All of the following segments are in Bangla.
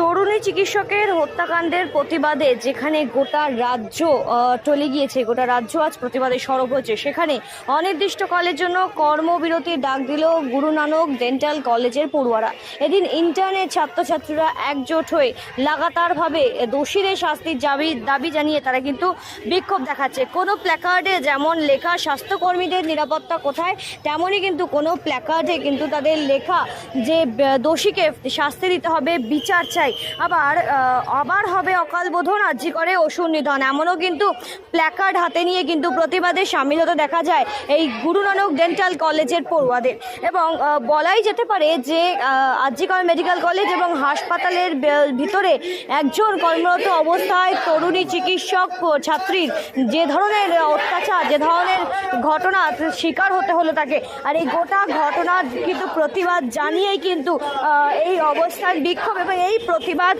তরুণী চিকিৎসকের হত্যাকাণ্ডের প্রতিবাদে যেখানে গোটা রাজ্য টলে গিয়েছে, গোটা রাজ্য আজ প্রতিবাদে সরব হয়েছে। সেখানে অনির্দিষ্টকালের জন্য কর্মবিরতির ডাক দিল গুরু নানক ডেন্টাল কলেজের পড়ুয়ারা। এদিন ইন্টার্নের ছাত্রছাত্রীরা একজোট হয়ে লাগাতারভাবে দোষীদের শাস্তির দাবি দাবি জানিয়ে তারা কিন্তু বিক্ষোভ দেখাচ্ছে। কোনো প্ল্যাকার্ডে যেমন লেখা, স্বাস্থ্যকর্মীদের নিরাপত্তা কোথায়, তেমনই কিন্তু কোনো প্ল্যাকার্ডে কিন্তু তাদের লেখা যে দোষীকে শাস্তি দিতে হবে, বিচার চাই। আবার আবার হবে অকাল বোধন আর্জি করে অসুর নিধন। এমনও কিন্তু প্ল্যাকার্ড হাতে নিয়ে কিন্তু প্রতিবাদে সামিল হতে দেখা যায় এই গুরু নানক ডেন্টাল কলেজের পড়ুয়াদের। এবং বলাই যেতে পারে যে আরজিকর মেডিকেল কলেজ এবং হাসপাতালের ভিতরে একজন কর্মরত অবস্থায় তরুণী চিকিৎসক ছাত্রীর যে ধরনের অত্যাচার, যে ধরনের ঘটনা শিকার হতে হলো তাকে। আর এই গোটা ঘটনার কিন্তু প্রতিবাদ জানিয়েই কিন্তু এই অবস্থান বিক্ষোভ এবং এই প্রতিবাদ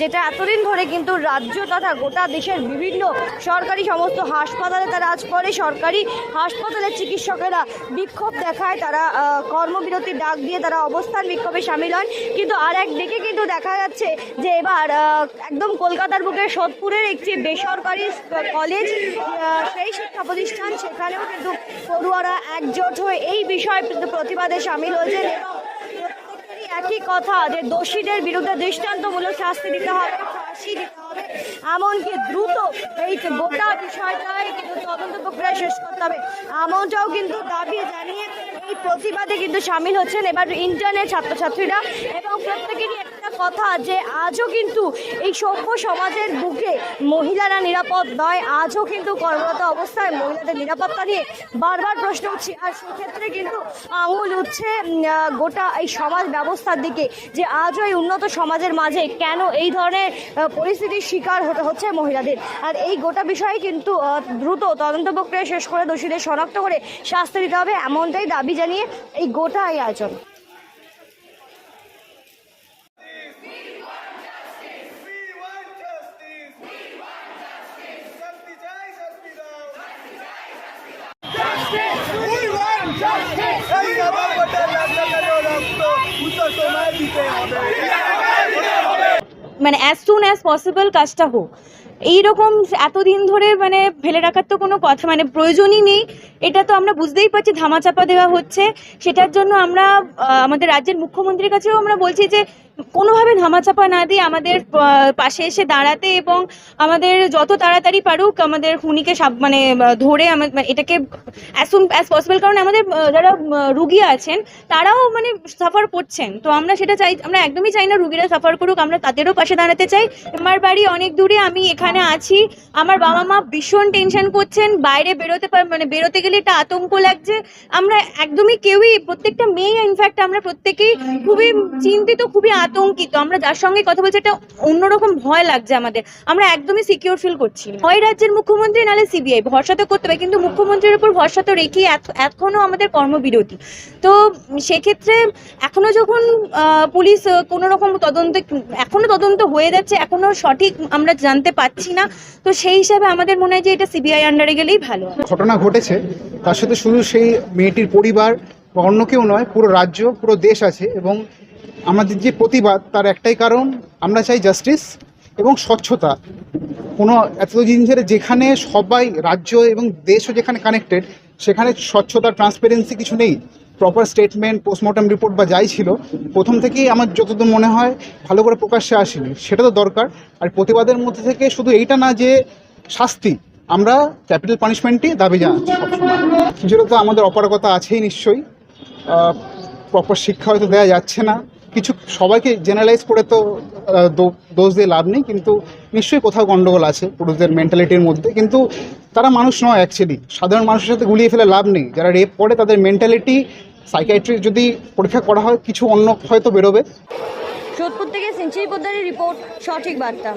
যেটা এতদিন ধরে কিন্তু রাজ্য তথা গোটা দেশের বিভিন্ন সরকারি সমস্ত হাসপাতালে তারা আজ পরে সরকারি হাসপাতালের চিকিৎসকেরা বিক্ষোভ দেখায় তারা আহ, কর্মবিরতির ডাক দিয়ে তারা অবস্থান বিক্ষোভে সামিল হন। কিন্তু আর একদিকে কিন্তু দেখা যাচ্ছে যে এবার একদম কলকাতার বুকে সোদপুরের একটি বেসরকারি কলেজ সেই শিক্ষা প্রতিষ্ঠান সেখানেও কিন্তু পড়ুয়ারা একজোট হয়ে এই বিষয়ে কিন্তু প্রতিবাদে সামিল হয়েছেন এবং একই কথা যে দোষীদের বিরুদ্ধে দৃষ্টান্তমূলক শাস্তি দিতে হবে, ফাঁসি দিতে হবে, এমনকি দ্রুত এই গোটা বিষয়টাই কিন্তু তদন্ত প্রক্রিয়া শেষ করতে হবে। এমনটাও কিন্তু দাবি জানিয়ে এই প্রতিবাদে কিন্তু সামিল হচ্ছেন এবার ইন্টারনেট ছাত্রছাত্রীরা এবং প্রত্যেকেরই কথা যে আজও কিন্তু এই সভ্য সমাজের বুকে মহিলারা নিরাপদ নয়, আজও কিন্তু কর্মরত অবস্থায় মহিলাদের নিরাপত্তা নিয়ে বারবার প্রশ্ন উঠছে। আর সেক্ষেত্রে কিন্তু আঙুল উঠছে গোটা এই সমাজ ব্যবস্থার দিকে যে আজও এই উন্নত সমাজের মাঝে কেন এই ধরনের পরিস্থিতির শিকার হতে হচ্ছে মহিলাদের। আর এই গোটা বিষয়ে কিন্তু দ্রুত তদন্ত প্রক্রিয়া শেষ করে দোষীদের শনাক্ত করে শাস্তি দিতে হবে, এমনটাই দাবি জানিয়ে এই গোটা এই আয়োজন। মানে অ্যাজ সুন অ্যাজ পসিবল কাজটা হোক এইরকম এতদিন ধরে মানে ফেলে রাখার তো কোনো কথা মানে প্রয়োজনই নেই। এটা তো আমরা বুঝতেই পারছি, ধামাচাপা দেওয়া হচ্ছে। সেটার জন্য আমরা আমাদের রাজ্যের মুখ্যমন্ত্রীর কাছেও আমরা বলছি যে, কোনোভাবে ধামাচাপা না দিয়ে আমাদের পাশে এসে দাঁড়াতে এবং আমাদের যত তাড়াতাড়ি পারুক, আমাদের খুনিকে সাব- মানে ধরে মানে এটাকে অ্যাজ সুন অ্যাজ পসিবল কারণ আমাদের যারা রুগী আছেন, তারাও মানে সাফার করছেন। তো আমরা সেটা চাই, আমরা একদমই চাই না রুগীরা সাফার করুক, আমরা তাদেরও পাশে দাঁড়াতে চাই। আমার বাড়ি অনেক দূরে, আমি এখানে আছি। আমার বাবা মা ভীষণ টেনশন করছেন, বাইরে বেরোতে পার মানে বেরোতে গেলে একটা আতঙ্ক লাগছে। আমরা একদমই কেউই, প্রত্যেকটা মেয়ে ইনফ্যাক্ট আমরা প্রত্যেকেই খুবই চিন্তিত, খুবই আতঙ্কিত। আমরা যার সঙ্গে কথা বলছি, একটা অন্যরকম ভয় লাগছে আমাদের। আমরা একদমই সিকিউর ফিল করছি হয় রাজ্যের মুখ্যমন্ত্রী, নাহলে সিবিআই ভরসা তো করতে হবে, কিন্তু মুখ্যমন্ত্রীর উপর ভরসা তো রেখেই এত- এখনও আমাদের কর্মবিরতি। তো সেক্ষেত্রে এখনও যখন পুলিশ কোনো রকম তদন্ত, এখনও তদন্ত হয়ে যাচ্ছে, এখনও সঠিক আমরা জানতে পাচ্ছি না। তো সেই হিসাবে আমাদের মনে হয় যে এটা সিবিআই আন্ডারে গেলেই ভালো ঘটনা ঘটেছে। তার সাথে শুধু সেই মেয়েটির পরিবার বা অন্য কেউ নয়, পুরো রাজ্য, পুরো দেশ আছে এবং আমাদের যে প্রতিবাদ তার একটাই কারণ, আমরা চাই জাস্টিস এবং স্বচ্ছতা। কোনো এতদিন ধরে যেখানে সবাই রাজ্য এবং দেশও যেখানে কানেক্টেড সেখানে স্বচ্ছতা ট্রান্সপারেন্সি কিছু নেই। প্রপার স্টেটমেন্ট পোস্টমর্টম রিপোর্ট বা যাই ছিল, প্রথম থেকেই আমার যতদূর মনে হয় ভালো করে প্রকাশ্যে আসেনি। সেটা তো দরকার। আর প্রতিবাদের মধ্যে থেকে শুধু এইটা না যে শাস্তি, আমরা ক্যাপিটাল পানিশমেন্টই দাবি জানাচ্ছি সবসময়। কিছুটা তো আমাদের অপারগতা আছেই নিশ্চয়ই। প্রপার শিক্ষা হয়তো দেওয়া যাচ্ছে না। কিছু সবাইকে জেনারেলাইজ করে তো দোষ দিয়ে লাভ নেই, কিন্তু নিশ্চয়ই কোথাও গণ্ডগোল আছে পুরুষদের মেন্টালিটির মধ্যে। কিন্তু তারা মানুষ নয় অ্যাকচুয়ালি সাধারণ মানুষের সাথে গুলিয়ে ফেলে লাভ নেই। যারা রেপ করে তাদের মেন্টালিটি সাইকাইট্রি যদি পরীক্ষা করা হয়, কিছু অন্য হয়তো বেরোবে। সোদপুর থেকে সিঞ্চয়ী পোদ্দারের রিপোর্ট, সঠিক বার্তা।